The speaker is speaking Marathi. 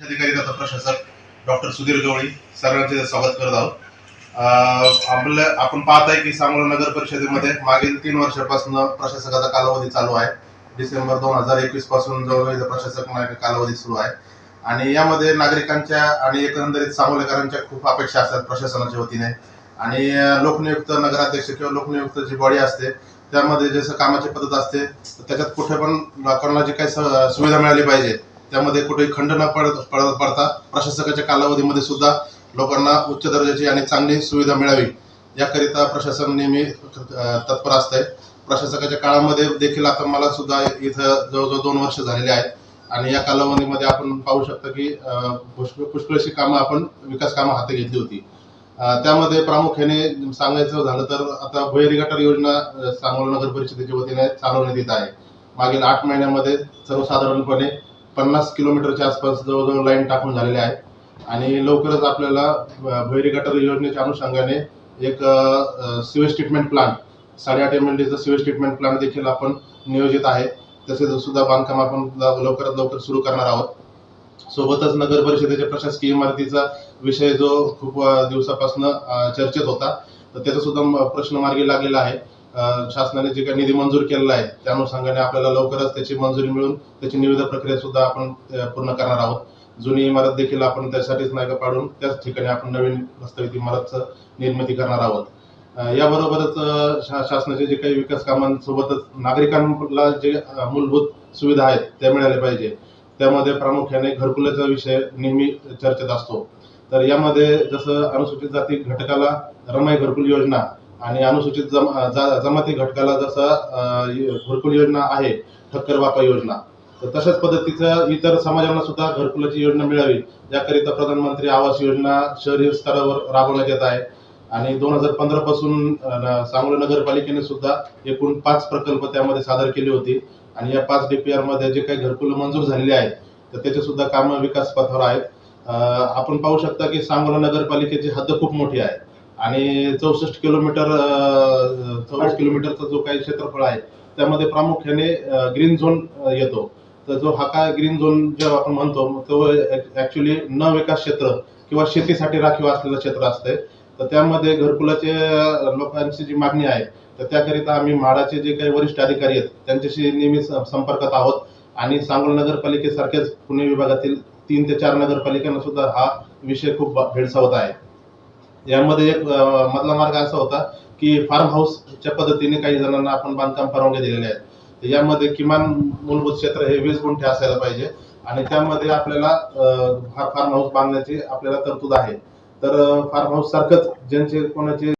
अधिकारी तथा प्रशासक डॉक्टर सुधीर गवळी सर्वांचे स्वागत करत आहोत. आपलं आपल्या आपण पाहत आहे की सांगोला नगर परिषदेमध्ये मागील तीन वर्षापासून प्रशासकाचा कालावधी चालू आहे. डिसेंबर दोन हजार एकवीसपासून जवळजवळ प्रशासक कालावधी सुरू आहे. आणि यामध्ये नागरिकांच्या आणि एकंदरीत सांगोलेकरांच्या खूप अपेक्षा असतात प्रशासनाच्या वतीने. आणि लोकनियुक्त नगराध्यक्ष किंवा लोकनियुक्त जी बॉडी असते त्यामध्ये जसं कामाची पद्धत असते त्याच्यात कुठे पण लोकांना जी काही स- सुविधा मिळाली पाहिजे त्यामध्ये कुठेही खंड न पडत पडत पडता प्रशासकाच्या कालावधीमध्ये सुद्धा लोकांना उच्च दर्जाची आणि चांगली सुविधा मिळावी. याकरिता प्रशासन नेहमी तत्पर तत्पर असतंय. प्रशासकाच्या काळामध्ये देखील आता मला सुद्धा इथं जवळजवळ दोन वर्ष झालेले आहेत. आणि या कालावधीमध्ये आपण पाहू शकतो की पुष्कळ पुष्कळशी कामं आपण विकास कामं हाती घेतली होती. त्यामध्ये प्रामुख्याने सांगायचं झालं तर आता भुयारी गटार योजना सांगोला नगर परिषदेच्या वतीने चालवण्यात येत आहे. मागील आठ महिन्यामध्ये सर्वसाधारणपणे पन्नास किलोमीटरच्या आसपास जवळजवळ लाईन टाकून झालेल्या आहे आणि लवकरच आपल्याला भैरी गटार योजनेच्या अनुषंगाने एक सिवेज ट्रीटमेंट प्लांट साडेआठ एम एल डीचा सिवेज ट्रीटमेंट प्लांट देखील आपण नियोजित आहे. तसेच सुद्धा बांधकाम आपण लवकरात लवकर सुरू करणार आहोत. सोबतच नगर परिषदेच्या प्रशासकीय इमारतीचा विषय जो खूप दिवसापासून चर्चेत होता तर त्याचा सुद्धा प्रश्न मार्गी लागलेला आहे. शासनाने जे काही निधी मंजूर केलेला आहे त्या अनुषंगाने आपल्याला लवकरच त्याची मंजुरी मिळून त्याची निविदा प्रक्रिया सुद्धा आपण पूर्ण करणार आहोत. जुनी इमारत देखील आपण त्यासाठीच नाही का पाडून त्याच ठिकाणी आपण नवीन प्रस्तावित इमारतचं निर्मिती करणार आहोत. याबरोबरच शा- शासनाचे जे काही विकास कामांसोबतच नागरिकांना जे मूलभूत सुविधा आहेत त्या मिळाल्या पाहिजे. त्यामध्ये प्रामुख्याने घरकुलाचा विषय नेहमी चर्चेत असतो. तर यामध्ये जसं अनुसूचित जाती घटकाला रमाई घरकुल योजना आणि अनुसूचित जमा जा- जमाती घटकाला जसं घरकुल योजना आहे ठक्कर बापा योजना तर तशाच पद्धतीचं इतर समाजांना सुद्धा घरकुलाची योजना मिळावी. याकरिता प्रधानमंत्री आवास योजना शहरी स्तरावर राबवण्यात येत आहे. आणि दोन हजार पंधरा पासून सांगोला नगरपालिकेने सुद्धा एकूण पाच प्रकल्प त्यामध्ये सादर केली होती. आणि या पाच डीपीआरमध्ये जे काही घरकुल मंजूर झालेली आहेत तर त्याचे सुद्धा कामं विकास पथावर आहेत. आपण पाहू शकता की सांगोला नगरपालिकेची हद्द खूप मोठी आहे. आणि चौसष्ट किलोमीटर चौसष्ट किलोमीटरचा जो काही क्षेत्रफळ आहे त्यामध्ये प्रामुख्याने ग्रीन झोन येतो. तर जो हा काय ग्रीन झोन जेव्हा आपण म्हणतो तो ऍक्च्युली न विकास क्षेत्र किंवा शेतीसाठी राखीव असलेलं क्षेत्र असतंय. तर त्यामध्ये घरकुलाचे लोकांची जी मागणी आहे तर त्याकरिता आम्ही म्हाडाचे जे काही वरिष्ठ अधिकारी आहेत त्यांच्याशी नेहमी संपर्कात आहोत. आणि सांगोला नगरपालिकेसारख्याच पुणे विभागातील तीन ते चार नगरपालिकांना सुद्धा हा विषय खूप भेडसावत आहे. यामध्ये एक मधला मार्ग असा होता की फार्म हाऊसच्या पद्धतीने काही जणांना आपण बांधकाम परवानग्या दिलेल्या आहेत यामध्ये किमान मूलभूत क्षेत्र हे वीस गुंठे असायला पाहिजे आणि त्यामध्ये आपल्याला फार्म हाऊस बांधण्याची आपल्याला तरतूद आहे. तर फार्म हाऊस सारखंच ज्यांचे कोणाचे